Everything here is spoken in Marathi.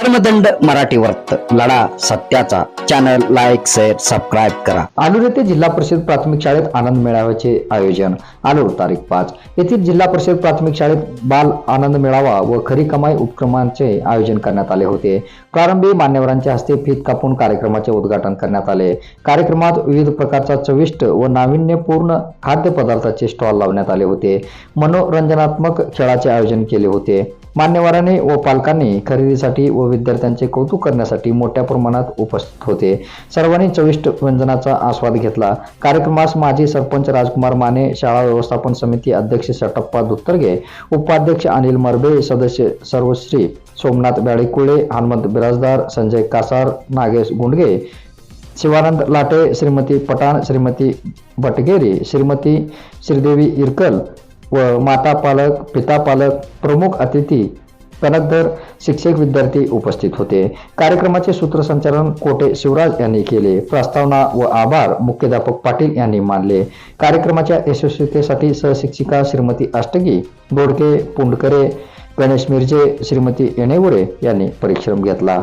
धर्मदंड मराठी वर्त लढा सत्याचा. चॅनल लाईक शेअर सबस्क्राईब करा. आलूर येथे जिल्हा परिषद प्राथमिक शाळेत आनंद मेळाव्याचे आयोजन. आलूर तारीख पाच. येथील जिल्हा परिषद प्राथमिक शाळेत बाल आनंद मेळावा व खरी कमाई उपक्रमांचे आयोजन करण्यात आले होते. प्रारंभी मान्यवरांच्या हस्ते फीत कापून कार्यक्रमाचे उद्घाटन करण्यात आले. कार्यक्रमात विविध प्रकारचा चविष्ट व नाविन्यपूर्ण खाद्यपदार्थाचे स्टॉल लावण्यात आले होते. मनोरंजनात्मक खेळाचे आयोजन केले होते. मान्यवरांनी व पालकांनी खरेदीसाठी व विद्यार्थ्यांचे कौतुक करण्यासाठी मोठ्या प्रमाणात उपस्थित होते. सर्वांनी चविष्ट व्यंजनाचा आस्वाद घेतला. कार्यक्रमास माजी सरपंच राजकुमार माने शाळा व्यवस्थापन समिती अध्यक्ष सटप्पा दुत्तरगे उपाध्यक्ष अनिल मरबे सदस्य सर्वश्री सोमनाथ ब्याळीकुळे हनुमंत बिराजदार संजय कासार नागेश गुंडगे शिवानंद लाटे श्रीमती पठाण श्रीमती बटगेरी श्रीमती श्रीदेवी इरकल व माता पालक पिता पालक प्रमुख अतिथी कनकधर शिक्षक विद्यार्थी उपस्थित होते. कार्यक्रमाचे सूत्रसंचालन कोटे शिवराज यांनी केले. प्रस्तावना व आभार मुख्याध्यापक पाटील यांनी मानले. कार्यक्रमाच्या यशस्वीतेसाठी सहशिक्षिका श्रीमती अष्टगी बोडके पुंडकरे गणेश मिरजे श्रीमती येणेवरे यांनी परिश्रम घेतला.